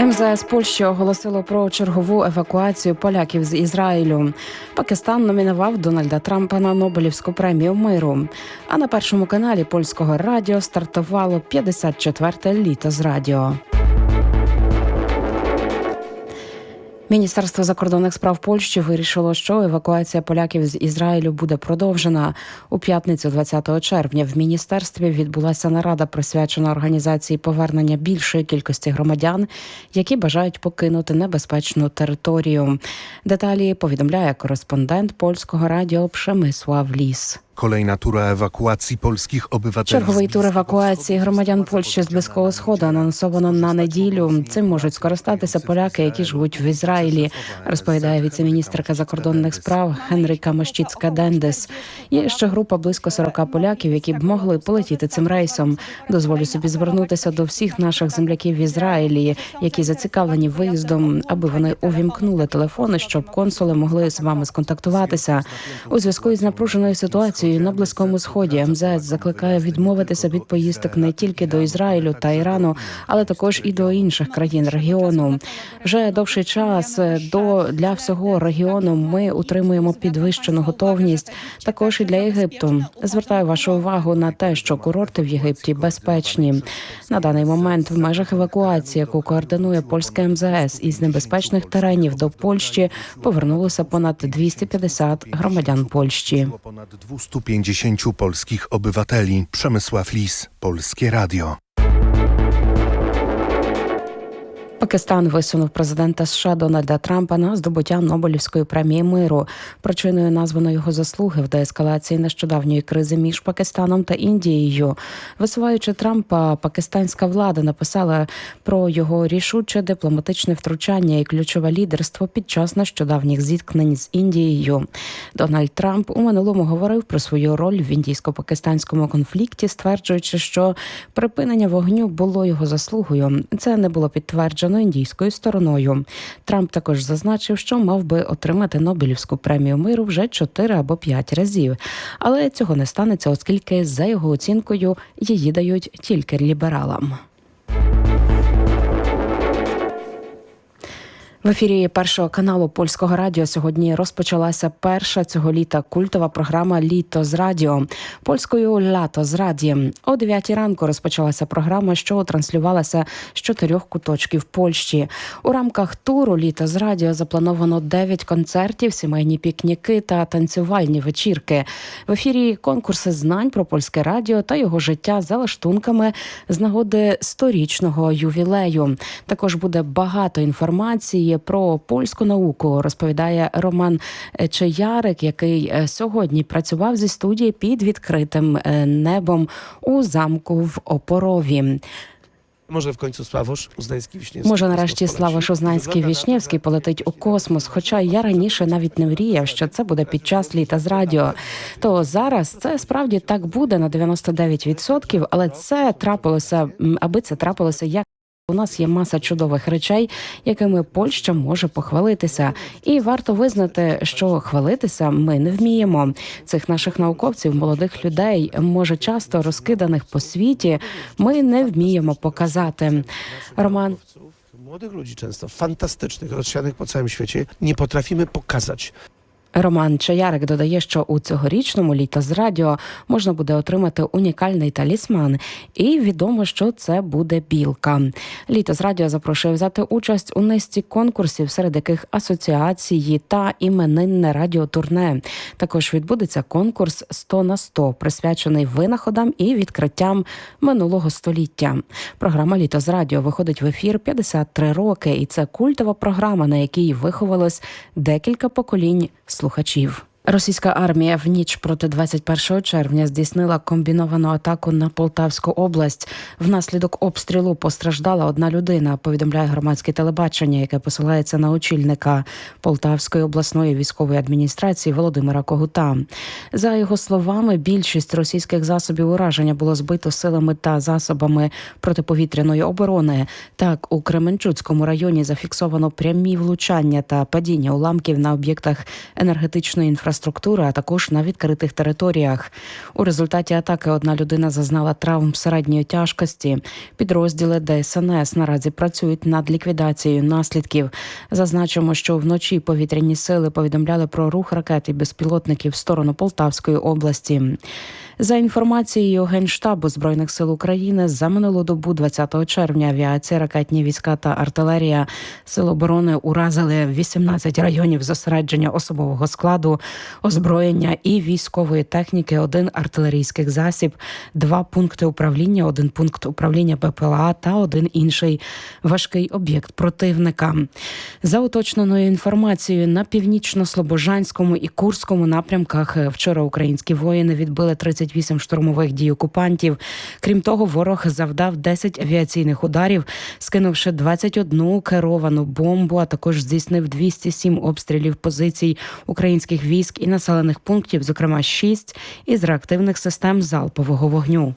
МЗС Польщі оголосило про чергову евакуацію поляків з Ізраїлю. Пакистан номінував Дональда Трампа на Нобелівську премію миру. А на першому каналі польського радіо стартувало 54-те літо з радіо. Міністерство закордонних справ Польщі вирішило, що евакуація поляків з Ізраїлю буде продовжена у п'ятницю, 20 червня. В міністерстві відбулася нарада, присвячена організації повернення більшої кількості громадян, які бажають покинути небезпечну територію. Деталі повідомляє кореспондент польського радіо Przemysław Ліс. Kolejna tura ewakuacji polskich obywateli. Черговий тур евакуації громадян Польщі з близького сходу анонсовано на неділю. Цим можуть скористатися поляки, які живуть в Ізраїлі, розповідає віцеміністерка закордонних справ Генріка Мощіцька Дендес. Є ще група близько 40 поляків, які б могли полетіти цим рейсом. Дозволю собі звернутися до всіх наших земляків в Ізраїлі, які зацікавлені виїздом, аби вони увімкнули телефони, щоб консули могли з вами сконтактуватися. У зв'язку із напруженою ситуацією на близькому сході МЗС закликає відмовитися від поїздок не тільки до Ізраїлю та Ірану, але також і до інших країн регіону. Вже довший час е, до для всього регіону ми утримуємо підвищену готовність. Також і для Єгипту. Звертаю вашу увагу на те, що курорти в Єгипті безпечні. На даний момент в межах евакуації, яку координує польське МЗС із небезпечних теренів до Польщі, повернулося понад 250 громадян Польщі. Było ponad 250 polskich obywateli. Przemysław Lis, Polskie Radio. Пакистан висунув президента США Дональда Трампа на здобуття Нобелівської премії миру. Причиною названо його заслуги в деескалації нещодавньої кризи між Пакистаном та Індією. Висуваючи Трампа, пакистанська влада написала про його рішуче дипломатичне втручання і ключове лідерство під час нещодавніх зіткнень з Індією. Дональд Трамп у минулому говорив про свою роль в індійсько-пакистанському конфлікті, стверджуючи, що припинення вогню було його заслугою. Це не було підтверджено індійською стороною. Трамп також зазначив, що мав би отримати Нобелівську премію миру вже чотири або п'ять разів, але цього не станеться, оскільки за його оцінкою її дають тільки лібералам. В ефірі першого каналу польського радіо сьогодні розпочалася перша цього літа культова програма Літо з радіо польською Лято з раді. О 9 ранку розпочалася програма, що транслювалася з чотирьох куточків Польщі. У рамках туру Літо з радіо заплановано 9 концертів, сімейні пікніки та танцювальні вечірки. В ефірі конкурси знань про польське радіо та його життя за лаштунками з нагоди сторічного ювілею. Також буде багато інформації про польську науку. Розповідає Роман Чеярик, який е, сьогодні працював зі студії під відкритим е, небом у замку в Опорові. Może w końcu Sławosz Uznański Wiśniewski. Може, нарешті poleci. Слава Шознанський Вішнєвський полетить у космос. Хоча я раніше навіть не мріяв, що це буде під час літа з радіо. То зараз це справді так буде на 99%, але це трапилося, аби це трапилося як. У нас є маса чудових речей, якими Польща може похвалитися, і варто визнати, що хвалитися ми не вміємо. Цих наших науковців, молодих людей, може часто розкиданих по світі, ми не вміємо показати. Роман Młodych ludzi często, fantastycznych, rozsianych po całym świecie, nie potrafimy pokazać. Роман Чаярик додає, що у цьогорічному літа з радіо можна буде отримати унікальний талісман, і відомо, що це буде білка. Літо з радіо запрошує взяти участь у низці конкурсів, серед яких асоціації та іменинне радіотурне. Також відбудеться конкурс «100 на 100», присвячений винаходам і відкриттям минулого століття. Програма Літо з радіо виходить в ефір 53 роки, і це культова програма, на якій виховалось декілька поколінь слухачів. Російська армія в ніч проти 21 червня здійснила комбіновану атаку на Полтавську область. Внаслідок обстрілу постраждала одна людина. Повідомляє громадське телебачення, яке посилається на очільника Полтавської обласної військової адміністрації Володимира Когута. За його словами, більшість російських засобів ураження було збито силами та засобами протиповітряної оборони. Так, у Кременчуцькому районі зафіксовано прямі влучання та падіння уламків на об'єктах енергетичної інфраструктури інфраструктури, а також на відкритих територіях. У результаті атаки одна людина зазнала травм середньої тяжкості. Підрозділи ДСНС наразі працюють над ліквідацією наслідків. Зазначимо, що вночі повітряні сили повідомляли про рух ракет і безпілотників в сторону Полтавської області. За інформацією Генштабу збройних сил України за минулу добу, 20 червня, авіація, ракетні війська та артилерія сил оборони уразили 18 районів зосередження особового складу, озброєння і військової техніки, один артилерійський засіб, два пункти управління, один пункт управління БПЛА та один інший важкий об'єкт противника. За уточненою інформацією, на північно-слобожанському і Курському напрямках вчора українські воїни відбили 38 штурмових дій окупантів. Крім того, ворог завдав 10 авіаційних ударів, скинувши 21 керовану бомбу, а також здійснив 207 обстрілів позицій українських військ і населених пунктів, зокрема 6 із реактивних систем залпового вогню.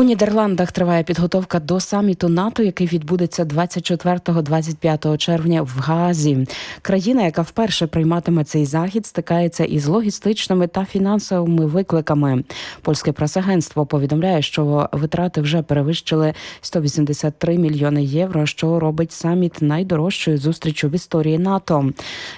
У Нідерландах триває підготовка до саміту НАТО, який відбудеться 24-25 червня в Газі. Країна, яка вперше прийматиме цей захід, стикається із логістичними та фінансовими викликами. Польське прес-агентство повідомляє, що витрати вже перевищили 183 мільйони євро, що робить саміт найдорожчою зустрічю в історії НАТО.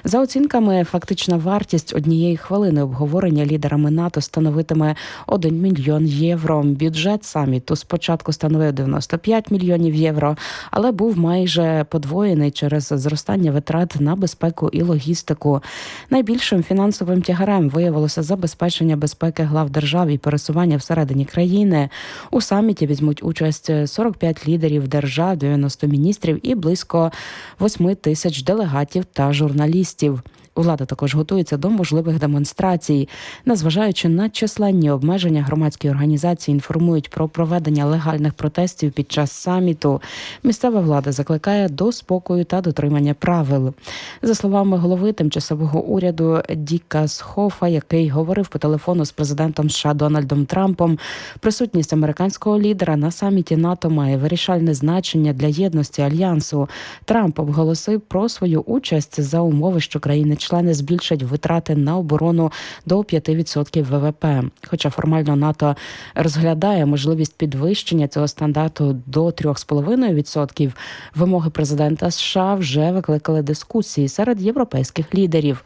За оцінками, фактична вартість однієї хвилини обговорення лідерами НАТО становитиме 1 мільйон євро. Бюджет саміту спочатку становив 95 мільйонів євро, але був майже подвоєний через зростання витрат на безпеку і логістику. Найбільшим фінансовим тягарем виявилося забезпечення безпеки глав держав і пересування всередині країни. У саміті візьмуть участь 45 лідерів держав, 90 міністрів і близько 8 тисяч делегатів та журналістів. Влада також готується до можливих демонстрацій. Незважаючи на численні обмеження, громадські організації інформують про проведення легальних протестів під час саміту. Місцева влада закликає до спокою та дотримання правил. За словами голови тимчасового уряду Діка Схофа, який говорив по телефону з президентом США Дональдом Трампом, присутність американського лідера на саміті НАТО має вирішальне значення для єдності альянсу. Трамп оголосив про свою участь за умови, що країни члени збільшать витрати на оборону до 5% ВВП. Хоча формально НАТО розглядає можливість підвищення цього стандарту до 3,5%, вимоги президента США вже викликали дискусії серед європейських лідерів.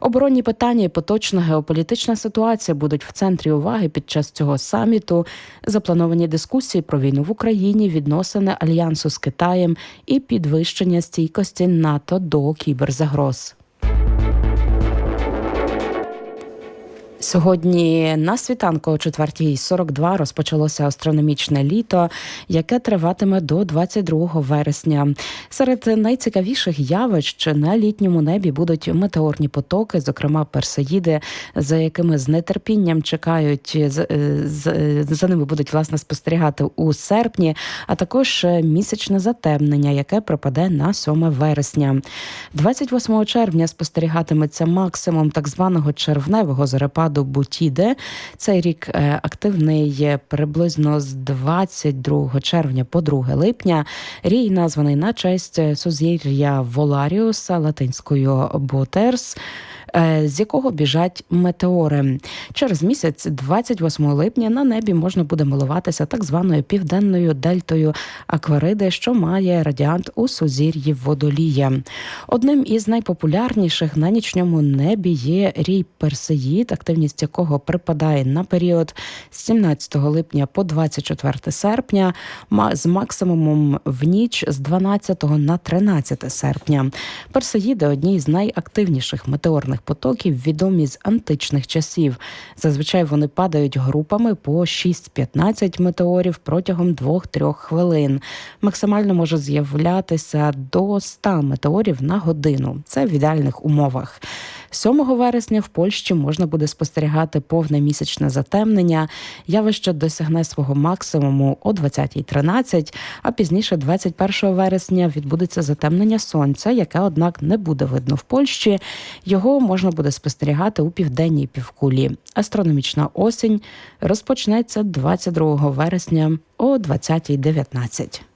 Оборонні питання і поточна геополітична ситуація будуть в центрі уваги під час цього саміту. Заплановані дискусії про війну в Україні, відносини альянсу з Китаєм і підвищення стійкості НАТО до кіберзагроз. Сьогодні на світанку о 4.42 розпочалося астрономічне літо, яке триватиме до 22 вересня. Серед найцікавіших явищ на літньому небі будуть метеорні потоки, зокрема персеїди, за якими з нетерпінням чекають з, з, за ними будуть власне спостерігати у серпні, а також місячне затемнення, яке припаде на 7 вересня. 28 червня спостерігатиметься максимум так званого червневого зорепаду до Бутіде. Цей рік е, активний приблизно з 22 червня по 2 липня. Рій названий на честь сузір'я Воларіуса латинською Ботерс. Е, З якого біжать метеори через місяць, 28 липня, на небі можна буде милуватися так званою південною дельтою Аквариди, що має радіант у сузір'ї водолія. Одним із найпопулярніших на нічному небі є рій Персеїд, активність якого припадає на період з 17 липня по 24 серпня, з максимумом в ніч з 12 на 13 серпня. Персеїди одні з найактивніших метеорних потоків, відомі з античних часів. Зазвичай вони падають групами по 6-15 метеорів протягом 2-3 хвилин. Максимально може з'являтися до 100 метеорів на годину. Це в ідеальних умовах. 7 вересня в Польщі можна буде спостерігати повне місячне затемнення. Явище досягне свого максимуму о 20.13, а пізніше, 21 вересня, відбудеться затемнення сонця, яке, однак, не буде видно в Польщі. Його можна буде спостерігати у південній півкулі. Астрономічна осінь розпочнеться 22 вересня о 20.19.